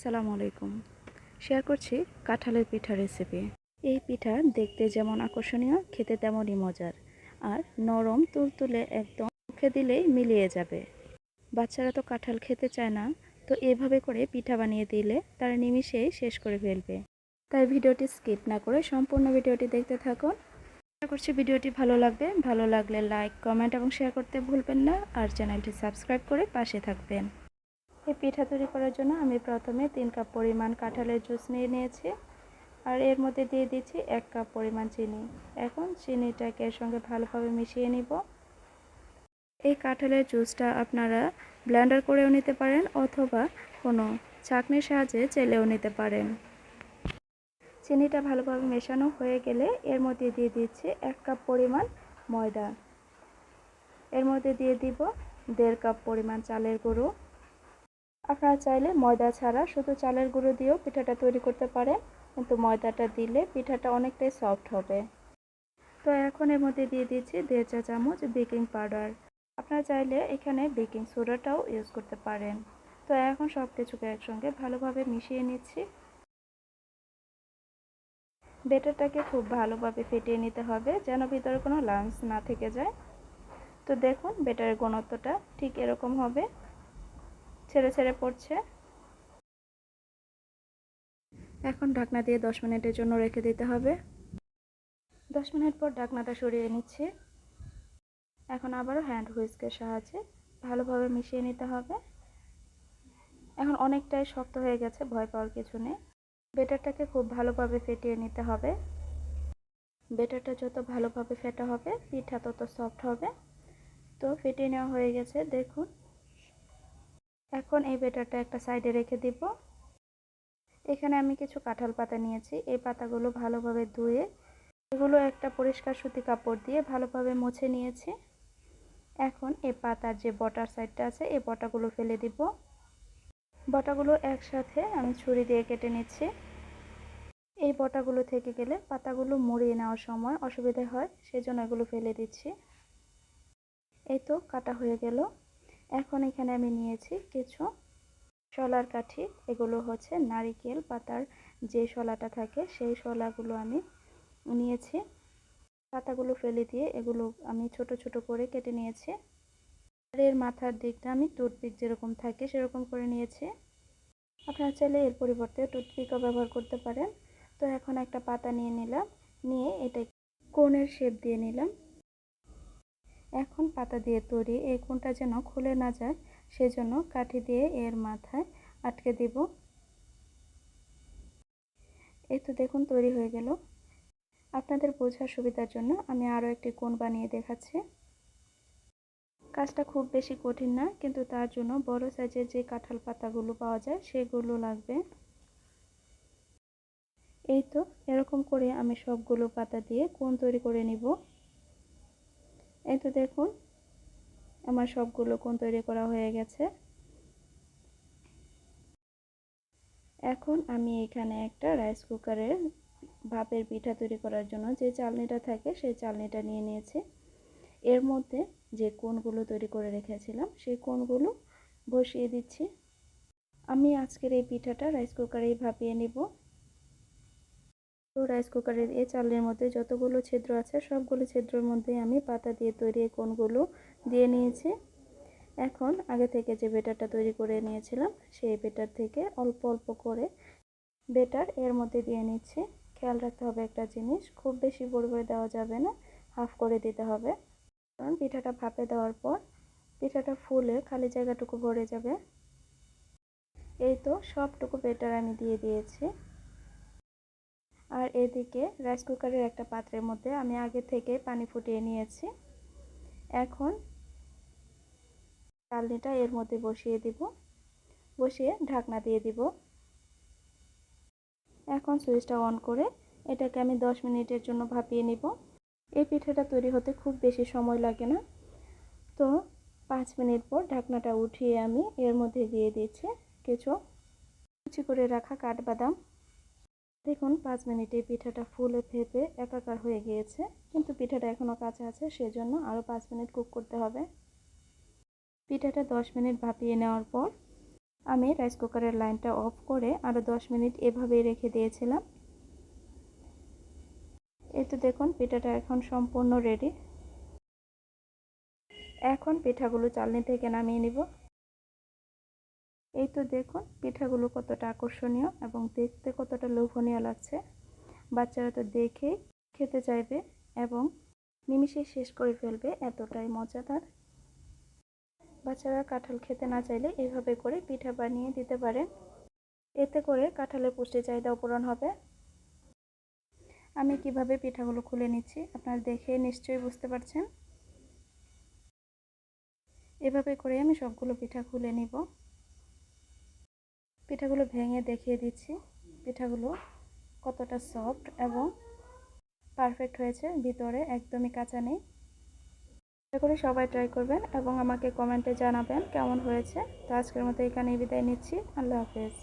আসসালামু আলাইকুম। শেয়ার করছি কাঁঠালের পিঠা রেসিপি এই পিঠা দেখতে যেমন আকর্ষণীয়, খেতে তেমনই মজার। আর নরম, তুলতুলে, একদম মুখে দিলেই মিলিয়ে যাবে। বাচ্চারা তো কাঁঠাল খেতে চায় না, তো এভাবে করে পিঠা বানিয়ে দিলে তারা নিমিষেই শেষ করে ফেলবে। তাই ভিডিওটি স্কিপ না করে সম্পূর্ণ ভিডিওটি দেখতে থাকুন। আশা করছি ভিডিওটি ভালো লাগবে। ভালো লাগলে লাইক, কমেন্ট এবং শেয়ার করতে ভুলবেন না। আর চ্যানেলটি সাবস্ক্রাইব করে পাশে থাকবেন। এই পিঠা তৈরি করার জন্য আমি প্রথমে তিন কাপ পরিমাণ কাঁঠালের জুস নিয়ে নিয়েছি। আর এর মধ্যে দিয়ে দিচ্ছি এক কাপ পরিমাণ চিনি। এখন চিনিটাকে এর সঙ্গে ভালোভাবে মিশিয়ে নিব। এই কাঁঠালের জুসটা আপনারা ব্লেন্ডার করেও নিতে পারেন অথবা কোনো চাকনির সাহায্যে চেলেও নিতে পারেন। চিনিটা ভালোভাবে মেশানো হয়ে গেলে এর মধ্যে দিয়ে দিচ্ছি এক কাপ পরিমাণ ময়দা। এর মধ্যে দিয়ে দিব দেড় কাপ পরিমাণ চালের গুঁড়ো। আপনারা চাইলে ময়দা ছাড়া শুধু চালের গুঁড়ো দিয়েও পিঠাটা তৈরি করতে পারেন, কিন্তু ময়দাটা দিলে পিঠাটা অনেকটাই সফট হবে। তো এখন এর মধ্যে দিয়ে দিচ্ছি দেড় চা চামচ বেকিং পাউডার। আপনারা চাইলে এখানে বেকিং সোডাটাও ইউজ করতে পারেন। তো এখন সব কিছুকে একসঙ্গে ভালোভাবে মিশিয়ে নিচ্ছি। বেটারটাকে খুব ভালোভাবে ফেটিয়ে নিতে হবে, যেন ভিতরে কোনো লাঞ্চ না থেকে যায়। তো দেখুন বেটারের ঘনত্বটা ঠিক এরকম হবে। ছেড়ে ছেড়ে পড়ছে। এখন ঢাকনা দিয়ে দশ মিনিটের জন্য রেখে দিতে হবে। দশ মিনিট পর ঢাকনাটা সরিয়ে নিচ্ছি। এখন আবারও হ্যান্ড হুইস্কের সাহায্যে ভালোভাবে মিশিয়ে নিতে হবে। এখন অনেকটাই শক্ত হয়ে গেছে ভয় পাওয়ার কিছু নেই। বেটারটাকে খুব ভালোভাবে ফেটিয়ে নিতে হবে। বেটারটা যত ভালোভাবে ফেটা হবে পিঠা তত সফট হবে। তো ফেটিয়ে নেওয়া হয়ে গেছে দেখুন। এখন এই বেটারটা একটা সাইডে রেখে দিব। এখানে আমি কিছু কাঁঠাল পাতা নিয়েছি। এই পাতাগুলো ভালোভাবে ধুয়ে, এগুলো একটা পরিষ্কার সুতি কাপড় দিয়ে ভালোভাবে মুছে নিয়েছি। এখন এই পাতার যে বটার সাইডটা আছে, এই বটাগুলো ফেলে দিব। বটাগুলো একসাথে আমি ছুরি দিয়ে কেটে নিচ্ছি। এই বটাগুলো থেকে গেলে পাতাগুলো মুড়িয়ে নেওয়ার সময় অসুবিধা হয়, সেজন্য এগুলো ফেলে দিচ্ছি। এই তো কাটা হয়ে গেল। এখন এখানে আমি নিয়েছি কিছু শলার কাঠি। এগুলো হচ্ছে নারিকেল পাতার যে শলাটা থাকে, সেই শলাগুলো আমি নিয়েছি। পাতাগুলো ফেলে দিয়ে এগুলো আমি ছোট ছোট করে কেটে নিয়েছি। এর মাথার দিকটা আমি টুথপিক যেরকম থাকে সেরকম করে নিয়েছি। আপনারা চাইলে এর পরিবর্তে টুথপিকও ব্যবহার করতে পারেন। তো এখন একটা পাতা নিয়ে নিলাম, নিয়ে এটা কোণের শেপ দিয়ে নিলাম। এখন পাতা দিয়ে তৈরি এই কোনটা যেন খুলে না যায়, সেজন্য কাঠি দিয়ে এর মাথায় আটকে দিব। এই তো দেখুন, তৈরি হয়ে গেল। আপনাদের বোঝার সুবিধার জন্য আমি আরও একটি কোণ বানিয়ে দেখাচ্ছি। কাজটা খুব বেশি কঠিন না, কিন্তু তার জন্য বড় সাইজের যে কাঁঠাল পাতাগুলো পাওয়া যায়, সেগুলো লাগবে। এই তো, এরকম করে আমি সবগুলো পাতা দিয়ে কোণ তৈরি করে নিব। এই তো দেখুন, আমার সবগুলো কোন তৈরি করা হয়ে গেছে। এখন আমি এখানে একটা রাইস কুকারের ভাপের পিঠা তৈরি করার জন্য যে চালনিটা থাকে সেই চালনিটা নিয়ে নিয়েছি। এর মধ্যে যে কোনগুলো তৈরি করে রেখেছিলাম সেই কোনগুলো বসিয়ে দিচ্ছি। আমি আজকের এই পিঠাটা রাইস কুকারেই ভাপিয়ে নিব। তো রাইস কুকারের এই চালের মধ্যে যতগুলো ছিদ্র আছে, সবগুলো ছিদ্রের মধ্যে আমি পাতা দিয়ে তৈরি কোনগুলো দিয়ে নিয়েছি। এখন আগে থেকে যে বেটারটা তৈরি করে নিয়েছিলাম, সেই বেটার থেকে অল্প অল্প করে বেটার এর মধ্যে দিয়ে নিচ্ছি। খেয়াল রাখতে হবে একটা জিনিস, খুব বেশি পরিমাণে দেওয়া যাবে না হাফ করে দিতে হবে। কারণ পিঠাটা ভাপে দেওয়ার পর পিঠাটা ফুলে খালি জায়গাটুকু ভরে যাবে। এই তো সবটুকু বেটার আমি দিয়ে দিয়েছি। আর এদিকে রাইস কুকারের একটা পাত্রের মধ্যে আমি আগে থেকে পানি ফুটিয়ে নিয়েছি। এখন চালনিটা এর মধ্যে বসিয়ে দিব। বসিয়ে ঢাকনা দিয়ে দিব। এখন সুইচটা অন করে এটাকে আমি 10 মিনিটের জন্য ভাপিয়ে নিব। এই পিঠাটা তৈরি হতে খুব বেশি সময় লাগে না। তো পাঁচ মিনিট পর ঢাকনাটা উঠিয়ে আমি এর মধ্যে দিয়ে দিচ্ছি কিছু কুচি করে রাখা কাঠবাদাম। দেখুন, পাঁচ মিনিটে পিঠাটা ফুলে ফেপে একাকার হয়ে গিয়েছে। কিন্তু পিঠাটা এখনও কাঁচা আছে, সেজন্য আরও পাঁচ মিনিট কুক করতে হবে। পিঠাটা দশ মিনিট ভাপিয়ে নেওয়ার পর আমি রাইস কুকারের লাইনটা অফ করে আরও দশ মিনিট এভাবেই রেখে দিয়েছিলাম। এই তো দেখুন, পিঠাটা এখন সম্পূর্ণ রেডি এখন পিঠাগুলো চালনি থেকে নামিয়ে নিব। এই তো দেখুন, পিঠাগুলো কতটা আকর্ষণীয় এবং দেখতে কতটা লোভনীয় লাগছে। বাচ্চারা তো দেখেই খেতে চাইবে এবং নিমিষে শেষ করে ফেলবে, এতটাই মজাদার। বাচ্চারা কাঁঠাল খেতে না চাইলে এভাবে করে পিঠা বানিয়ে দিতে পারেন। এতে করে কাঁঠালের পুষ্টি চাহিদাও পূরণ হবে। আমি কীভাবে পিঠাগুলো খুলে নিচ্ছি, আপনারা দেখে নিশ্চয়ই বুঝতে পারছেন। এভাবে করে আমি সবগুলো পিঠা খুলে নিব। পিঠাগুলো ভেঙে দেখিয়ে দিচ্ছি। পিঠাগুলো কতটা সফট এবং পারফেক্ট হয়েছে, ভিতরে একদমই কাঁচা নেই। আশা করি সবাই ট্রাই করবেন এবং আমাকে কমেন্টে জানাবেন কেমন হয়েছে। তো আজকের মতো এখানেই বিদায় নিচ্ছি। আল্লাহ হাফেজ।